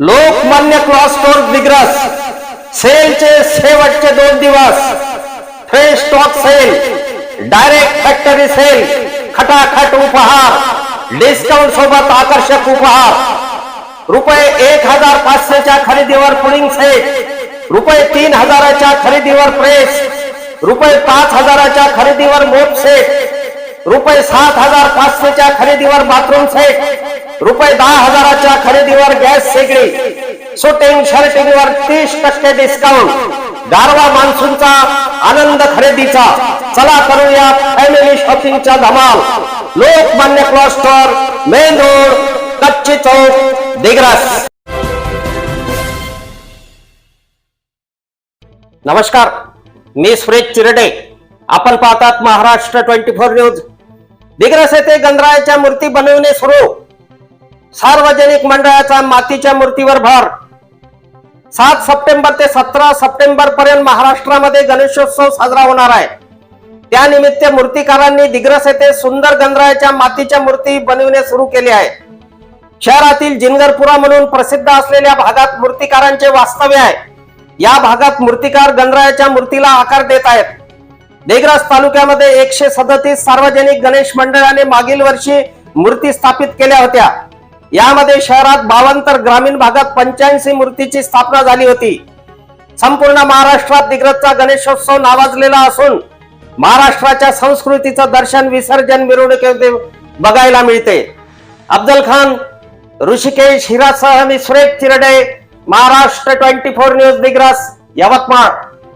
Lokmanya cloth store Digras. सेलचे शेवटचे दोन दिवस. Fresh stock sale direct factory sale खटाखट उपहार. डिस्काउंट सोबत आकर्षक उपहार. रुपये एक हजार पाचशेच्या खरेदीवर पुडिंग सेट रुपये तीन हजाराच्या खरेदीवर प्रेस रुपये पाच हजाराच्या खरेदीवर मोप सेट रुपये सात हजार पाचशेच्या खरेदीवर बाथरूम सेट. रुपये दहा हजाराच्या खरेदीवर गॅस शेगडी. सुटिंग शर्टिंगवर तीस टक्के डिस्काउंट गारवा मान्सूनचा आनंद खरेदीचा. चला करूया फॅमिली शॉपिंगचा धमाल. Lokmanya cloth store main road Kachchi Chowk Digras. नमस्कार. मी सुरेश चिरडे. आपण पाहतात Maharashtra twenty four news. Digras येथे गणरायाच्या मूर्ती बनवणे सुरू. सार्वजनिक मंडळाचा मातीच्या मूर्तीवर भर. सात सप्टेंबर ते सतरा सप्टेंबर पर्यंत महाराष्ट्रामध्ये गणेशोत्सव साजरा होणार आहे. त्यानिमित्त मूर्तिकारांनी दिग्रस येथे सुंदर गणरायाच्या मातीच्या मूर्ती बनविणे सुरू केले आहे. शहरातील जिनगरपुरा म्हणून प्रसिद्ध असलेल्या भागात मूर्तिकारांचे वास्तव्य आहे. या भागात मूर्तिकार गणरायाच्या मूर्तीला आकार देत आहेत. देगराज तालुक्यामध्ये एकशे सदतीस सार्वजनिक गणेश मंडळाने मागील वर्षी मूर्ती स्थापित केल्या होत्या. यामध्ये शहरात बावन तर ग्रामीण भागात पंच्याऐंशी मूर्तीची स्थापना झाली होती. संपूर्ण महाराष्ट्रात दिग्रजचा गणेशोत्सव नावाजलेला असून महाराष्ट्राच्या संस्कृतीचं दर्शन विसर्जन मिरवणुकीमध्ये बघायला मिळते. अफजल खान ऋषिकेश हिरासह मी Suresh Chirde Maharashtra twenty four news Digras Yavatmal.